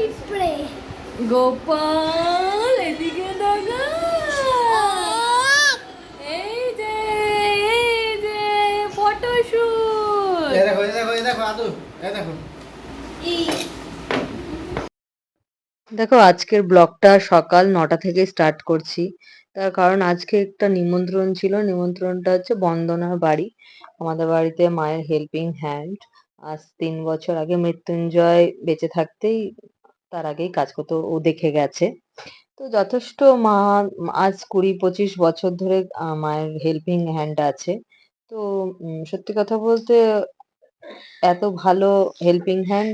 পিঁপড়ে গোপাল এদিকে দেখা এই যে এই যে ফটোশুট। দেখো দেখো দেখো আদু দেখো। দেখো আজকের ব্লগটা সকাল নটা থেকে স্টার্ট করছি। তার কারণ আজকে একটা নিমন্ত্রণ ছিল। নিমন্ত্রণটা হচ্ছে বন্দনার বাড়ি। আমাদের বাড়িতে মায়ের হেল্পিং হ্যান্ড আজ তিন বছর আগে মৃত্যুঞ্জয় বেঁচে থাকতেই তার আগেই কাজ করতো, ও দেখে গেছে। তো যথেষ্ট মা, আজ কুড়ি পঁচিশ বছর ধরে মায়ের হেল্পিং হ্যান্ড আছে। তো সত্যি কথা বলতে, এত ভালো হেল্পিং হ্যান্ড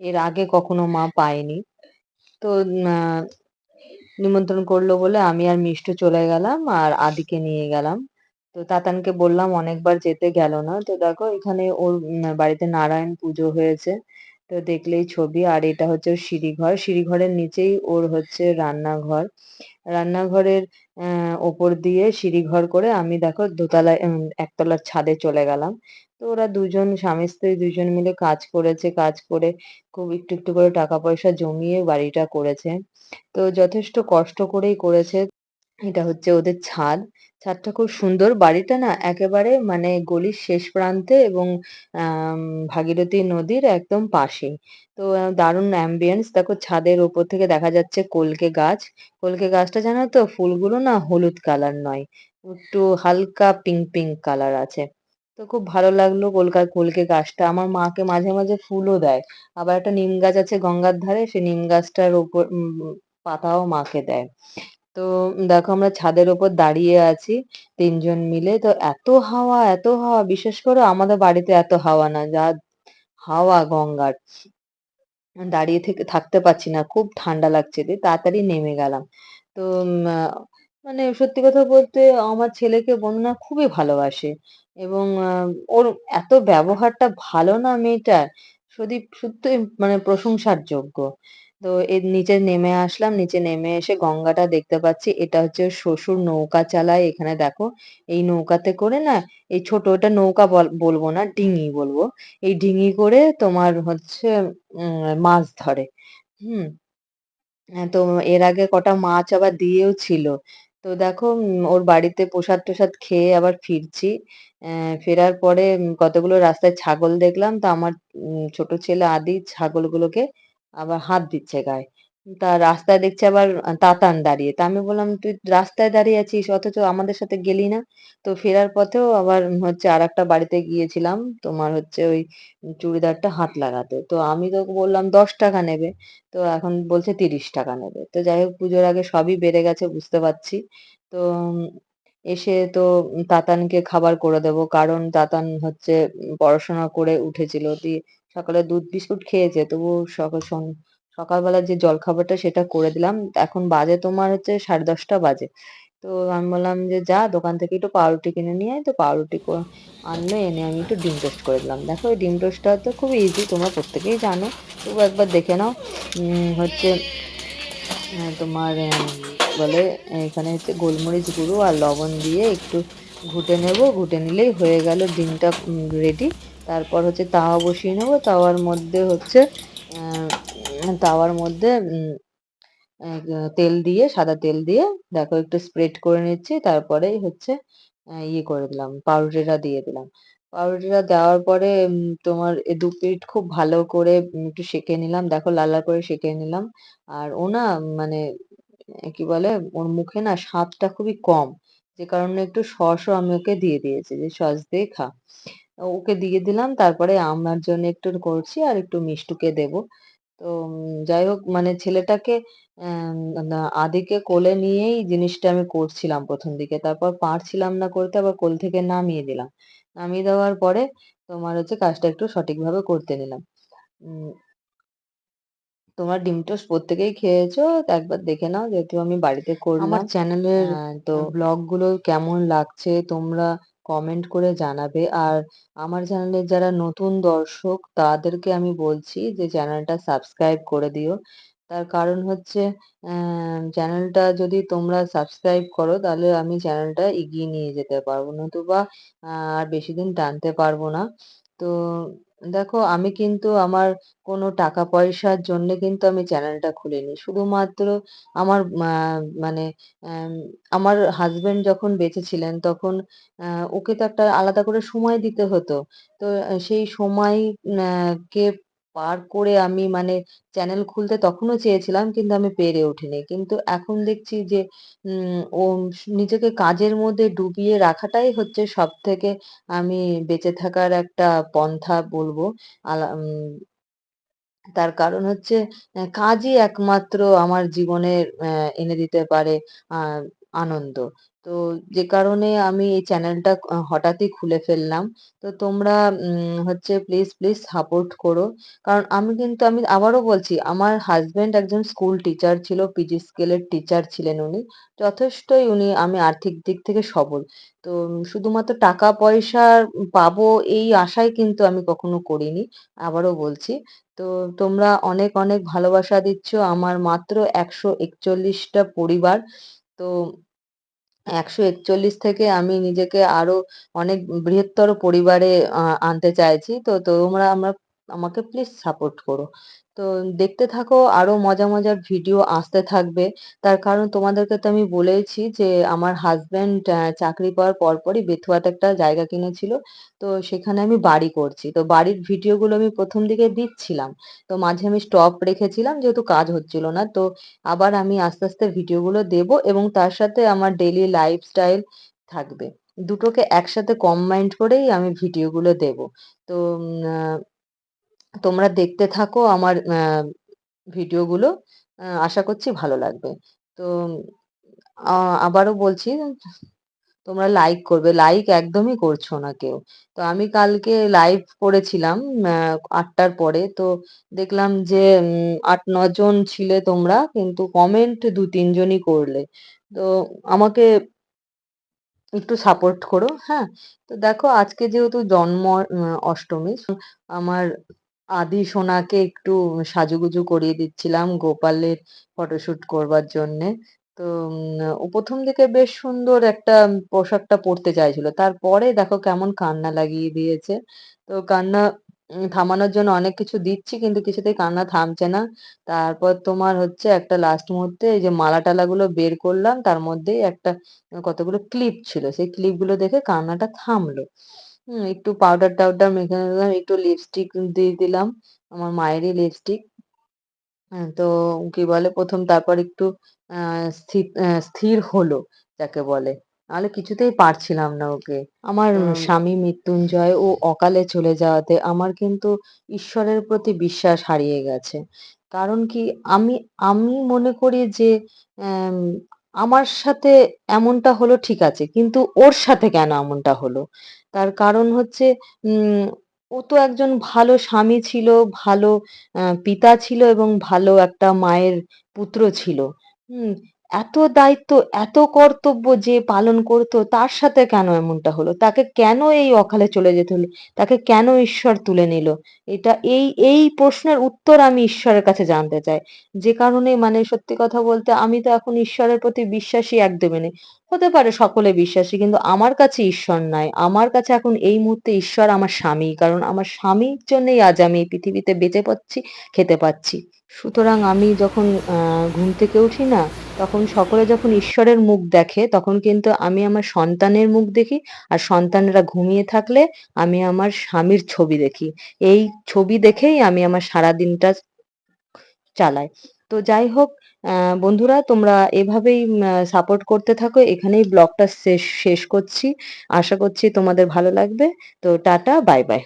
এর আগে কখনো মা পায়নি। তো নিমন্ত্রণ করল বলে আমি আর মিষ্টু চলে গেলাম আর আদিকে নিয়ে গেলাম। তো তাতানকে বললাম, অনেকবার যেতে গেল না। তো দেখো, এখানে ওর বাড়িতে নারায়ণ পুজো হয়েছে। তো দেখলেই ছবি। আর এটা হচ্ছে ওর সিঁড়িঘর। সিঁড়িঘরের নিচেই ওর হচ্ছে রান্নাঘর। রান্নাঘরের আহ ওপর দিয়ে সিঁড়িঘর করে আমি দেখো দোতলায় উম, একতলার ছাদে চলে গেলাম। তো ওরা দুজন স্বামী স্ত্রী দুজন মিলে কাজ করেছে। কাজ করে খুব একটু একটু করে টাকা পয়সা জমিয়ে বাড়িটা করেছে। তো যথেষ্ট কষ্ট করেই করেছে। এটা হচ্ছে ওদের ছাদ। ছাদটা খুব সুন্দর। বাড়িটা না একেবারে মানে গলির শেষ প্রান্তে এবং ভাগীরথী নদীর একদম পাশে তো দারুণ অ্যাম্বিয়েন্স দেখো ছাদের ওপর থেকে দেখা যাচ্ছে কলকে গাছ। কলকে গাছটা জানো তো, ফুলগুলো না হলুদ কালার নয়। একটু হালকা পিঙ্ক পিঙ্ক কালার আছে। তো খুব ভালো লাগল কলকা, কলকে গাছটা। আমার মাকে মাঝে মাঝে ফুলও দেয়। আবার একটা নিম গাছ আছে গঙ্গার ধারে, সেই নিম গাছটার ওপর পাতাও মাকে দেয়। তো দেখো আমরা ছাদের ওপর দাঁড়িয়ে আছি তিনজন মিলে। তো এত হাওয়া এত হাওয়া, বিশেষ করে আমাদের বাড়িতে এত হাওয়া না, যা হাওয়া গঙ্গার। দাঁড়িয়ে থেকে, থাকতে পারছি না, খুব ঠান্ডা লাগছে দিয়ে তাড়াতাড়ি নেমে গেলাম। তো মানে সত্যি কথা বলতে আমার ছেলেকে বন্ধুনা খুবই ভালোবাসে এবং ওর এত ব্যবহারটা ভালো না মেয়েটার সত্যি সত্যি মানে প্রশংসার যোগ্য। তো এর নিচে নেমে আসলাম নিচে নেমে এসে গঙ্গাটা দেখতে পাচ্ছি। এটা হচ্ছে শ্বশুর নৌকা চালায় এখানে দেখো। এই নৌকাতে করে না এই ছোট ওটা নৌকা বল- বলব না ডিঙি বলব। এই ডিঙি করে তোমার হচ্ছে মাছ ধরে। হুম। হ্যাঁ, তো এর আগে কটা মাছ আবার দিয়েও ছিল। তো দেখো ওর বাড়িতে প্রসাদ টোসাদ খেয়ে আবার ফিরছি। ফেরার পরে কতগুলো রাস্তায় ছাগল দেখলাম। তো আমার ছোট ছেলে আদি ছাগলগুলোকে আবার হাত দিচ্ছে গায়ে। তা রাস্তায় দেখছি আবার তাতান দাঁড়িয়ে। তা আমি বললাম, তুই রাস্তায় দাঁড়িয়ে আছিস? অথচ আমাদের সাথে গেলি না? তো ফেরার পথেও আবার হচ্ছে আর একটা বাড়িতে গিয়েছিলাম। তোমার হচ্ছে ওই চুড়িদারটা হাত লাগাতে। তো আমি তো বললাম, দশ টাকা নেবে। তো এখন বলছে, তিরিশ টাকা নেবে। তো যাই হোক, পুজোর আগে সবই বেড়ে গেছে, বুঝতে পারছি। তো এসে তো তাতানকে খাবার করে দেবো। কারণ তাতান হচ্ছে পড়াশোনা করে উঠেছিল। দিয়ে সকালে দুধ বিস্কুট খেয়েছে তবু সকাল সকালবেলা যে জলখাবারটা সেটা করে দিলাম। এখন বাজে তোমার হচ্ছে সাড়ে দশটা বাজে। তো আমি বললাম যে, যা, দোকান থেকে একটু পাউরুটি কিনে নিয়ে আয়। তো পাউরুটি আনলো এনে আমি একটু ডিম টোস্ট করে দিলাম। দেখো এই ডিম টোস্টটা তো খুব ইজি তোমরা প্রত্যেকেই জানো। তবু একবার দেখে নাও। হচ্ছে তোমার বলে, এখানে হচ্ছে গোলমরিচ গুঁড়ো আর লবণ দিয়ে একটু ঘুটে নেব। ঘুটে নিলেই হয়ে গেল ডিমটা রেডি তারপর হচ্ছে তাওয়া বসিয়ে নেব। তাওয়ার মধ্যে হচ্ছে তাওয়ার মধ্যে তেল দিয়ে, সাদা তেল দিয়ে, দেখো একটু স্প্রেড করে নিচ্ছি তারপরেই হচ্ছে ইয়ে করে দিলাম পাউরুটিটা দিয়ে দিলাম। পাউরুটিটা দেওয়ার পরে তোমার দু প্লেট খুব ভালো করে একটু সেঁকে নিলাম। দেখো লাল লাল করে সেঁকে নিলাম। আর ও না মানে কি বলে, ওর মুখে না স্বাদটা খুবই কম। যে কারণে একটু সসও আমি ওকে দিয়ে দিয়েছি, যে সস দিয়ে খা। ওকে দিয়ে দিলাম। তারপরে আমার জন্য একটু করছি আর একটু মিষ্টুকে দেবো। তো যাই হোক মানে ছেলেটাকে আদিকে কোলে নিয়েই জিনিসটা আমি করছিলাম প্রথম দিকে। তারপর পারছিলাম না করতে আবার কোল থেকে নামিয়ে দিলাম। নামিয়ে দেওয়ার পরে তোমার হচ্ছে কাজটা একটু সঠিকভাবে করতে নিলাম। তোমরা ডিম টোস্ট প্রত্যেকেই খেয়েছো? একবার দেখে নাও যেহেতু আমি বাড়িতে করলাম। আমার চ্যানেলের তো ব্লগগুলো কেমন লাগছে? তোমরা কমেন্ট করে জানাবে। আর আমার চ্যানেলে যারা নতুন দর্শক, তাদেরকে আমি বলছি যে চ্যানেলটা সাবস্ক্রাইব করে দিও। তার কারণ হচ্ছে চ্যানেলটা যদি তোমরা সাবস্ক্রাইব করো, তাহলে আমি চ্যানেলটা এগিয়ে নিয়ে যেতে পারব। নতুবা আর বেশি দিন টানতে পারব না। তো দেখো আমি কিন্তু আমার কোনো টাকা পয়সার জন্য কিন্তু আমি চ্যানেলটা খুলিনি। শুধুমাত্র আমার মা মানে আমার হাসব্যান্ড যখন বেঁচে ছিলেন তখন ওকে তো একটা আলাদা করে সময় দিতে হতো। তো সেই সময় কে পার করে আমি মানে চ্যানেল খুলতে তখনও চেয়েছিলাম, কিন্তু আমি পেরে উঠিনি। কিন্তু এখন দেখছি যে ও নিজেকে কাজের মধ্যে ডুবিয়ে রাখাটাই হচ্ছে সব থেকে আমি বেঁচে থাকার একটা পন্থা বলব। আলা তার কারণ হচ্ছে কাজই একমাত্র আমার জীবনের অ্যা এনে দিতে পারে আনন্দ। তো যে কারণে আমি এই চ্যানেলটা হঠাৎই খুলে ফেললাম। তো তোমরা হচ্ছে প্লিজ, প্লিজ সাপোর্ট করো। কারণ আমি কিন্তু আমি আবারও বলছি আমার হাসব্যান্ড একজন স্কুল টিচার ছিল, পিজি স্কেলের টিচার ছিলেন উনি। যথেষ্টই উনি আমি আর্থিক দিক থেকে সবল। তো শুধুমাত্র টাকা পয়সা পাবো এই আশায় কিন্তু আমি কখনো করিনি। আবারও বলছি। তো তোমরা অনেক, অনেক ভালোবাসা দিচ্ছ আমার মাত্র একশো একচল্লিশটা পরিবার। তো ১৪১ থেকে আমি নিজেকে আরও অনেক বৃহত্তর পরিবারে, আ, আনতে চাইছি। তো তোমরা আমরা, আমাকে প্লিজ সাপোর্ট করো। তো দেখতে থাকো আরও মজা মজার ভিডিও আসতে থাকবে। তার কারণ তোমাদেরকে তো আমি বলেইছি যে আমার হাসব্যান্ড অ্যা চাকরি পাওয়ার পরপরই বেথুয়াতে একটা জায়গা কিনেছিল। তো সেখানে আমি বাড়ি করছি। তো বাড়ির ভিডিওগুলো আমি প্রথম দিকে দিচ্ছিলাম। তো মাঝে আমি স্টপ রেখেছিলাম যেহেতু কাজ হচ্ছিল না। তো আবার আমি আস্তে, আস্তে ভিডিওগুলো দেব এবং তার সাথে আমার ডেইলি লাইফস্টাইল থাকবে। দুটোকে একসাথে কম্বাইন্ড করেই আমি ভিডিওগুলো দেব। তো তোমরা দেখতে থাকো আমার ভিডিওগুলো। আশা করছি ভালো লাগবে। তো আবারও বলছি তোমরা লাইক করবে। লাইক একদমই করছ না কেউ। তো আমি কালকে লাইভ করেছিলাম আ ৮ পরে। তো দেখলাম যে আট ৮-৯ জন ছিলে তোমরা কিন্তু কমেন্ট ২-৩ জনই করলে। তো আমাকে একটু সাপোর্ট করো, হ্যাঁ? তো দেখো আজকে যেহেতু জন্ম অষ্টমী, আমার আদি সোনাকে একটু সাজুগুজু করিয়ে দিচ্ছিলাম গোপালের ফটোশুট করবার জন্যে। তো ও ১ম দিকে বেশ সুন্দর একটা পোশাকটা পড়তে চাইছিল। তারপরে দেখো কেমন কান্না লাগিয়ে দিয়েছে। তো কান্না থামানোর জন্য অনেক কিছু দিচ্ছি কিন্তু কিছুতেই কান্না থামছে না। তারপর তোমার হচ্ছে একটা লাস্ট মুহূর্তে এই যে মালা-টালাগুলো বের করলাম, তার মধ্যেই একটা কতগুলো ক্লিপ ছিল। সেই ক্লিপগুলো দেখে কান্নাটা থামলো। হুম, একটু পাউডার-টাউডার মেখে নিলাম, একটু লিপস্টিক দিয়ে দিলাম। আমার মায়েরই লিপস্টিক। হ্যাঁ, তো কি বলে ১ম তারপর একটু আ স্থি আ স্থির হলো যাকে বলে। নাহলে কিছুতেই পারছিলাম না ওকে। আমার স্বামী মৃত্যুঞ্জয় ও অকালে চলে যাওয়াতে আমার কিন্তু ঈশ্বরের প্রতি বিশ্বাস হারিয়ে গেছে। কারণ কি আমি আমি মনে করি যে অ্যাম আমার সাথে এমনটা হলো ঠিক আছে। কিন্তু ওর সাথে কেন এমনটা হলো? তার কারণ হচ্ছে ও তো একজন ভালো স্বামী ছিল, ভালো পিতা ছিল এবং ভালো একটা মায়ের পুত্র ছিল। হুম? এত দায়িত্ব, এত কর্তব্য যে পালন করত তার সাথে কেন এমনটা হলো? তাকে কেন এই অকালে চলে যেতে হলো? তাকে কেন ঈশ্বর তুলে নিল? এটা এই, এই প্রশ্নের উত্তর আমি ঈশ্বরের কাছে জানতে চাই। যে কারণে মানে সত্যি কথা বলতে আমি তো এখন ঈশ্বরের প্রতি বিশ্বাসী একদমই নেই। হতে পারে সকলে বিশ্বাসী কিন্তু আমার কাছে ঈশ্বর নাই। আমার কাছে এখন এই মুহূর্তে ঈশ্বর আমার স্বামী। কারণ আমার স্বামীর জন্যই আজ আমি এই পৃথিবীতে বেঁচে পাচ্ছি, খেতে পাচ্ছি। সুতরাং আমি যখন ঘুম থেকে উঠি না, তখন সকলে যখন ঈশ্বরের মুখ দেখে, তখন কিন্তু আমি আমার সন্তানের মুখ দেখি। আর সন্তানরা ঘুমিয়ে থাকলে আমি আমার স্বামীর ছবি দেখি। এই ছবি দেখেই আমি আমার সারাদিনটা চালাই। তো যাই হোক বন্ধুরা তোমরা এভাবেই সাপোর্ট করতে থাকো। এখানেই ব্লগটা শেষ শেষ করছি। আশা করছি তোমাদের ভালো লাগবে। তো টাটা, বাই, বাই।